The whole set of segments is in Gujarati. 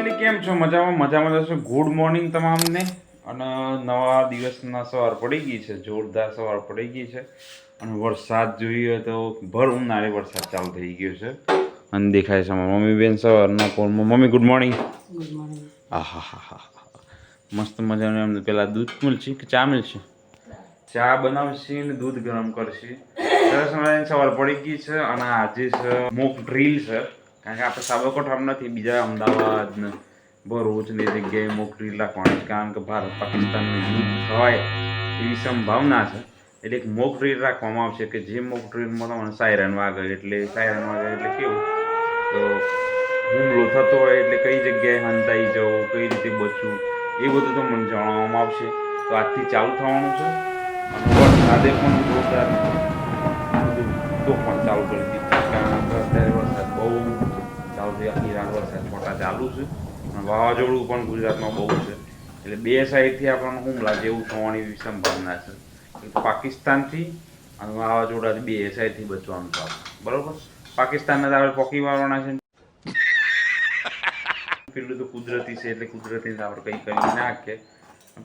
ફેમિલી કેમ છો? મજામાં? મજામાં જશો ગુડ મોર્નિંગ તમામને. અને નવા દિવસના સવાર પડી ગઈ છે. જોરદાર સવાર પડી ગઈ છે. અને વરસાદ જોઈએ તો ભર ઉનાળે વરસાદ ચાલુ થઈ ગયો છે. અને દેખાય છે મારા મમ્મી બેન સવારના કોલમાં. મમ્મી ગુડ મોર્નિંગ મોર્નિંગ આહા હા હા મસ્ત મજાનું એમને પહેલાં દૂધ મળશે કે ચા મળશે? ચા બનાવશે ને દૂધ ગરમ કરશે. સરસ મજાની સવાર પડી ગઈ છે અને આજે છે મોક ડ્રીલ છે. કારણ કે આપણે સાબરકોઠામ નથી, બીજા અમદાવાદ ભરૂચ ને જગ્યાએ મોક ડ્રીલ રાખવાની કારણ કે ભારત પાકિસ્તાનનું યુદ્ધ થવાય એવી સંભાવના છે. એટલે એક મોક ડ્રીલ રાખવામાં આવશે કે જે મોક ડ્રીલમાં તમને સાયરન વાગે એટલે સાયરન વાગે એટલે કેવું? તો હુમલો થતો હોય એટલે કઈ જગ્યાએ હંતાઈ જવું, કઈ રીતે બચવું, એ બધું તો મને જણાવવામાં આવશે. તો આજથી ચાલુ થવાનું છે. અને પણ જોરદાર તોફાન ચાલુ કરી દીધું કારણ કે અત્યારે વરસાદ બહુ આખી રાત છોટા ચાલુ છે. વાવાઝોડું પણ ગુજરાતમાં બહુ છે. એટલે બે સાઈડથી આપણને હુમલા જેવું થવાની સંભાવના છે. એક પાકિસ્તાનથી અને વાવાઝોડાથી બે સાઈડથી બચવાનું છે બરોબર? પાકિસ્તાનને આપણે પોકી વાળવાના છે. પેલું તો કુદરતી છે, એટલે કુદરતી આપણે કંઈ કરી નાખીએ.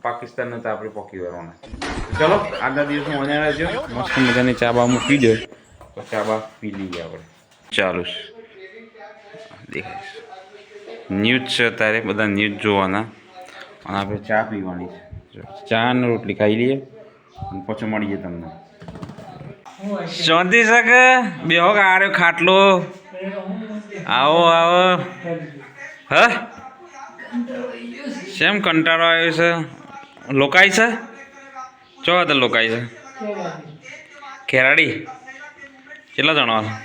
પાકિસ્તાનને તો આપણે પોકી વાળવાના છે. ચલો, આજના દિવસમાં મજા રહેજો. મસ્ત મજાની ચા બા મૂકી દે. તો ચા બા પી લઈએ આપણે. ચાલુ છે. દેખાય છે ન્યૂઝ છે અત્યારે, બધા ન્યૂઝ જોવાના. અને આપણે ચા પીવાની છે. ચા અને રોટલી ખાઈ લઈએ અને પછી મળીએ તમને. શાંતિ શકે બેહો આર્યો ખાટલો. આવો આવો. હ? શેમ કંટાળો આવ્યો છે? લોકાય છે? ચો હતા લોકાય છે? ખેરાડી? કેટલા જણા હતા?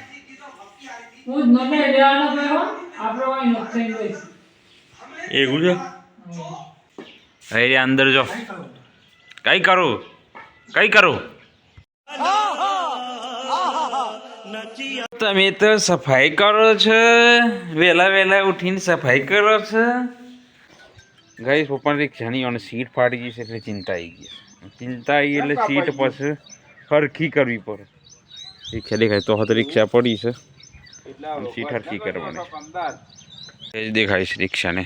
હું જ નમે લેવાનો ગયો આપણો અહીં નથી થઈ ગઈ એવું છે? અરે અંદર જો. કઈ કરો? કઈ કરો? તમે તો સફાઈ કરો છો. વહેલા વહેલા ઉઠીને સફાઈ કરો છો. ગઈ પપ્પાની રિક્ષાની અને સીટ ફાટી ગઈ છે એટલે ચિંતા આવી ગઈ ચિંતા આવી એટલે સીટ પછી હરખી કરવી પડે. રિક્ષા દેખાય તો હત રિક્ષા પડી છે. સીટ હરખી કરવાની. છે એ જ દેખાય છે રિક્ષાને.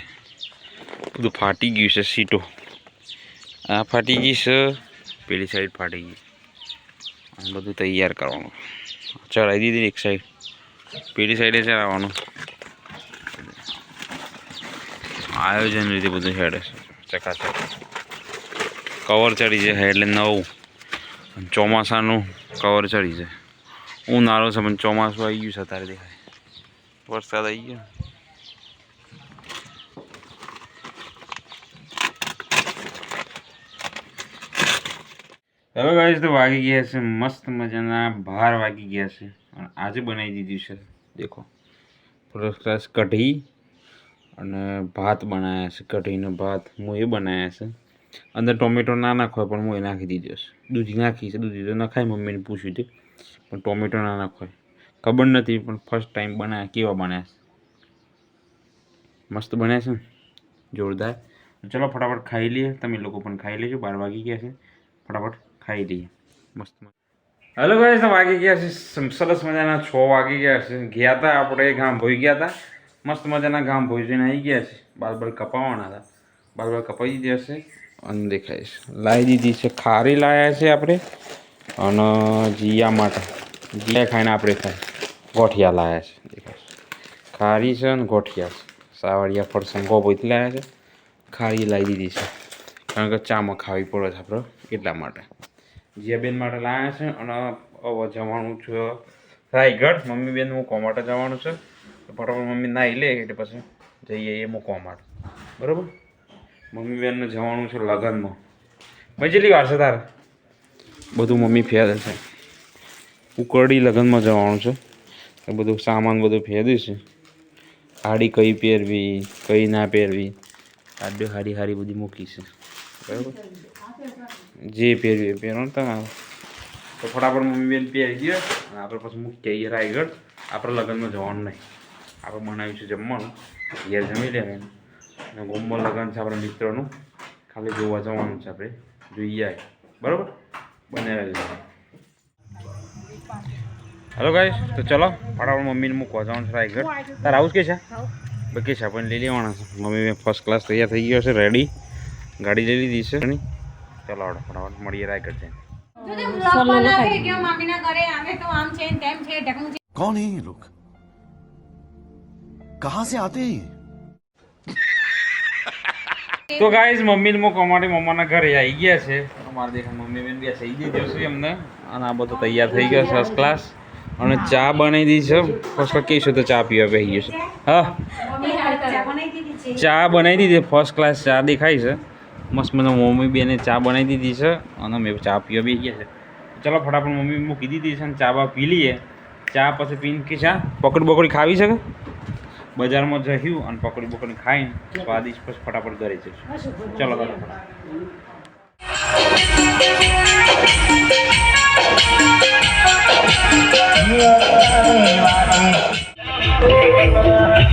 બધું ફાટી ગયું છે સીટો. આ ફાટી ગઈ છે પેલી સાઈડ ફાટી ગઈ. બધું તૈયાર કરવાનું. ચડાવી દીધી એક સાઈડ પેલી સાઈડે ચડાવવાનું. આયોજન રીતે બધું હેડે છે. ચકાચક. કવર ચડી જાય એટલે નવું. ચોમાસાનું કવર ચડી જાય ઉનાળો છે, પણ ચોમાસું આવી ગયું છે તારે દેખાય. વરસાદ આવી ગયો. હવે ગાઈસ તો વાગી ગયા છે, મસ્ત મજાના ભાર વાગી ગયા છે અને આજે બનાવી દીધું છે, દેખો. ક્લાસ કઢી અને ભાત બનાવ્યા છે, કઢીનો ભાત. હું એ બનાવ્યા છે. અંદર ટોમેટો ના નાખો પણ હું એ નાખી દીધો છે. દૂધી નાખી છે, દૂધી તો નખાય મમ્મીને પૂછ્યું હતું. પણ ટોમેટો ના નાખવાય ખબર નથી, પણ ફર્સ્ટ ટાઈમ બનાવ્યા કેવા બનાવ્યા છે? મસ્ત બન્યા છે ને? જોરદાર. ચલો ફટાફટ ખાઈ લઈએ. તમે લોકો પણ ખાઈ લેજો. બાર વાગી ગયા છે. ફટાફટ ખાઈ લઈએ. મસ્ત હેલો ગાઈસ તો વાગી ગયા છે. સમ- સરસ મજાના છ વાગી ગયા છે. ગયા હતા આપણે ગામ ભોઈ ગયા હતા મસ્ત મજાના ગામ ભોઈ જઈને આવી ગયા છે. બાર બાર કપાવવાના હતા. બાર બાર કપાઈ દીધી હશે અને દેખાય છે. લાવી દીધી છે. ખારી લાવ્યા છે આપણે. અને જીયા માટે. જીયા ખાઈને આપણે ખાય ગોઠિયા લાવ્યા છે. ખારી છે અને ગોઠિયા છે. સાવરિયા ફરસંગો બોઈથી લાવ્યા છે. ખારી લાવી દીધી છે. કારણ કે ચામાં ખાવી પડે છે આપણે એટલા માટે. જીયાબેન માટે લાવ્યા છે અને હવે જવાનું છે રાયગઢ. મમ્મી બેન મૂકવા માટે જવાનું છે. ફટાફટ મમ્મી નાહી લે એટલે પછી જઈએ એ મૂકવા માટે. બરાબર? મમ્મી બેનને જવાનું છે લગ્નમાં. મજેલી વાર છે તારે? બધું મમ્મી ફેર છે. ઉકરડી લગ્નમાં જવાનું છે. એ બધું સામાન બધું ફેર્યું છે. સાડી કઈ પહેરવી, કઈ ના પહેરવી. આડે હારી હારી બધી મૂકી છે. બરાબર? જે પહેરવી એ પહેરો તમારે તો ફટાફટ મમ્મી બેન પહેરી ગયો અને આપણે પછી મૂકી આવીએ રાયગઢ. આપણે લગ્નમાં જવાનું નહીં. આપણે બનાવ્યું છે જમવાનું. ઘેર જમી લેવાનું. અને ગોમમાં લગ્ન છે આપણા મિત્રોનું. ખાલી જોવા જવાનું છે આપણે. જોઈએ. બરાબર? બને રહેજો હેલો ગાઈસ તો ચલો ફટાફટ મમ્મીને મૂકવા જવાનું છે રાયગઢ. તાર આવું કે છે? વેકેશન પણ લઈ લેવાના છે. મમ્મી ફર્સ્ટ ક્લાસ તૈયાર થઈ ગયો છે રેડી ગાડી લઈ લીધી છે. ચલો, આવડો, ફટાફટ મળીએ રાયગઢ જઈને. કોણ તે vlog બનાવે કે મમ્મીના ઘરે તો ગાઈઝ મમ્મી મોકો માટે મમ્માના ઘરે આવી ગયા છે. અમારે દેખા મમ્મી બેન બી થઈ દીધો છે અમને અને આ બધું તૈયાર થઈ ગયો ફર્સ્ટ ક્લાસ અને ચા બનાવી દીધી છે. ફર્સ્ટ કહીશું તો ચા પીવા બેસી ગયું છે. હા. ચા બનાવી દીધી ફર્સ્ટ ક્લાસ ચા દેખાય છે. મસ્ત મને મમ્મી બેને ચા બનાવી દીધી છે. અને મેં ચા પીવા બેસી ગયા છે. ચલો ફટાફટ મમ્મી મૂકી દીધી છે અને ચા બા પી લઈએ. ચા પછી પીને કે ચા? પકડ બકડી ખાવી છે કે? બજારમાં રહ્યું અને પકોડી બકોડી ખાઈને સ્વાદિષ્ટ પછી ફટાફટ ઘરે જઈશું. ચલો ચાલો Yeah.